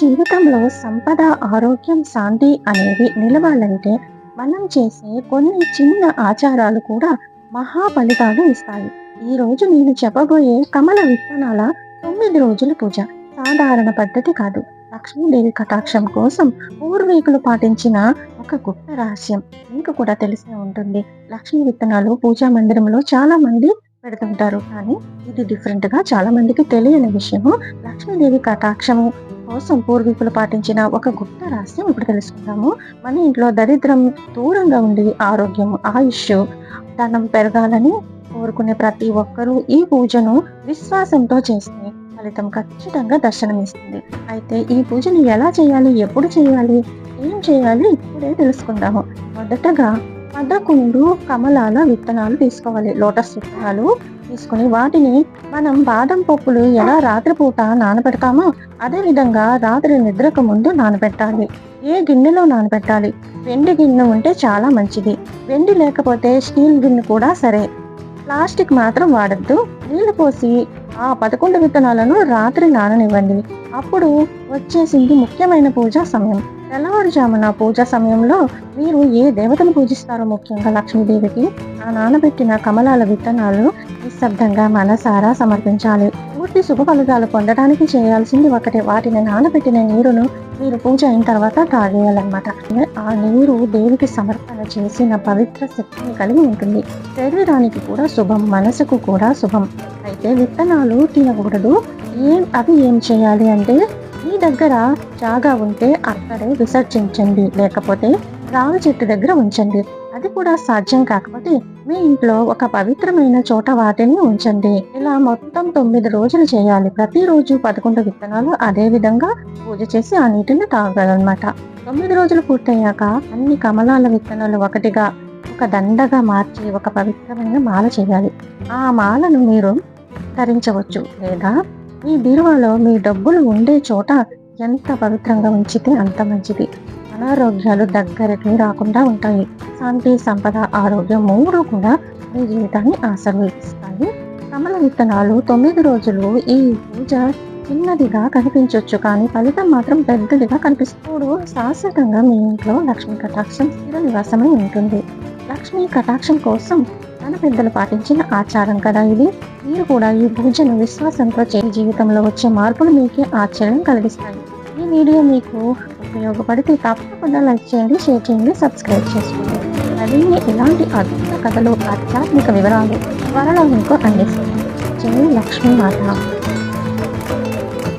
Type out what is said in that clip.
జీవితంలో సంపద ఆరోగ్యం శాంతి అనేవి నిలవాలంటే మనం చేసే కొన్ని చిన్న ఆచారాలు కూడా మహా ఫలితాలు ఇస్తాయి. ఈ రోజు నేను చెప్పబోయే కమల విత్తనాల తొమ్మిది రోజుల పూజ. సాధారణ పద్ధతి కాదు. లక్ష్మీదేవి కటాక్షం కోసం పూర్వీకులు పాటించిన ఒక గుప్త రహస్యం. మీకు కూడా తెలిసే ఉంటుంది. లక్ష్మీ విత్తనాలు పూజా మందిరంలో చాలా మంది పెడుతుంటారు. కానీ ఇది డిఫరెంట్గా చాలా మందికి తెలియని విషయము. లక్ష్మీదేవి కటాక్షము కోసం పూర్వీకులు పాటించిన ఒక గుప్త రహస్యం ఇప్పుడు తెలుసుకుందాము. మన ఇంట్లో దరిద్రం దూరంగా ఉండి ఆరోగ్యం ఆయుష్ ధనం పెరగాలని కోరుకునే ప్రతి ఒక్కరూ ఈ పూజను విశ్వాసంతో చేస్తే ఫలితం ఖచ్చితంగా దర్శనమిస్తుంది. అయితే ఈ పూజను ఎలా చేయాలి ఎప్పుడు చేయాలి ఏం చేయాలి ఇప్పుడే తెలుసుకుందాము. మొదటగా పదకొండు కమలాల విత్తనాలు తీసుకోవాలి లోటస్ విత్తనాలు తీసుకుని వాటిని మనం బాదం పప్పులు ఎలా రాత్రిపూట నానబెడతామో అదే విధంగా రాత్రి నిద్రకు ముందు నానబెట్టాలి. ఏ గిన్నెలో నానబెట్టాలి? వెండి గిన్నె ఉంటే చాలా మంచిది. వెండి లేకపోతే స్టీల్ గిన్నె కూడా సరే. ప్లాస్టిక్ మాత్రం వాడద్దు. నీళ్ళు పోసి ఆ పదకొండు విత్తనాలను రాత్రి నాననివ్వండి. అప్పుడు వచ్చేసింది ముఖ్యమైన పూజా సమయం. తెల్లవారుజామున పూజ సమయంలో మీరు ఏ దేవతను పూజిస్తారో ముఖ్యంగా లక్ష్మీదేవికి ఆ నానబెట్టిన కమలాల విత్తనాలు నిశ్శబ్దంగా మనసారా సమర్పించాలి. పూర్తి శుభ ఫలితాలు పొందడానికి చేయాల్సింది ఒకటే. వాటిని నానబెట్టిన నీరును మీరు పూజ అయిన తర్వాత తాగేయాలన్నమాట. ఆ నీరు దేవికి సమర్పణ చేసిన పవిత్ర శక్తిని కలిగి ఉంటుంది. శరీరానికి కూడా శుభం మనసుకు కూడా శుభం. అయితే విత్తనాలు తినకూడదు. ఏం అవి ఏం చేయాలి అంటే మీ దగ్గర జాగా ఉంటే అక్కడే విసర్జించండి. లేకపోతే రావి చెట్టు దగ్గర ఉంచండి. అది కూడా సాధ్యం కాకపోతే మీ ఇంట్లో ఒక పవిత్రమైన చోట వాటిని ఉంచండి. ఇలా మొత్తం తొమ్మిది రోజులు చేయాలి. ప్రతిరోజు పదకొండు విత్తనాలు అదే విధంగా పూజ చేసి ఆ నీటిని తాగాలన్నమాట. తొమ్మిది రోజులు పూర్తయ్యాక అన్ని కమలాల విత్తనాలు ఒకటిగా ఒక దండగా మార్చి ఒక పవిత్రమైన మాల చేయాలి. ఆ మాలను మీరు ధరించవచ్చు. లేదా ఈ బీరువాలో మీ డబ్బులు ఉండే చోట ఎంత పవిత్రంగా ఉంచితే అంత మంచిది. అనారోగ్యాలు దగ్గరకి రాకుండా ఉంటాయి. శాంతి సంపద ఆరోగ్యం మూడు కూడా మీ జీవితాన్ని ఆశీర్వదిస్తాయి. కమల విత్తనాలు తొమ్మిది రోజులు ఈ పూజ చిన్నదిగా కనిపించవచ్చు కానీ ఫలితం మాత్రం పెద్దదిగా కనిపిస్తూడు శాశ్వతంగా మీ ఇంట్లో లక్ష్మీ కటాక్షం స్థిర నివాసమై ఉంటుంది. లక్ష్మీ కటాక్షం కోసం మన పెద్దలు పాటించిన ఆచారం కదా ఇది? మీరు కూడా ఈ పూజను విశ్వాసంతో చేసి జీవితంలో వచ్చే మార్పులు మీకే ఆశ్చర్యం కలిగిస్తాయి. ఈ వీడియో మీకు ఉపయోగపడితే తప్పకుండా లైక్ చేయండి షేర్ చేయండి సబ్స్క్రైబ్ చేసుకోండి. మరిన్ని ఇలాంటి అద్భుత కథలు ఆధ్యాత్మిక వివరాలు త్వరలో మీకు అందిస్తుంది జై లక్ష్మీ మాత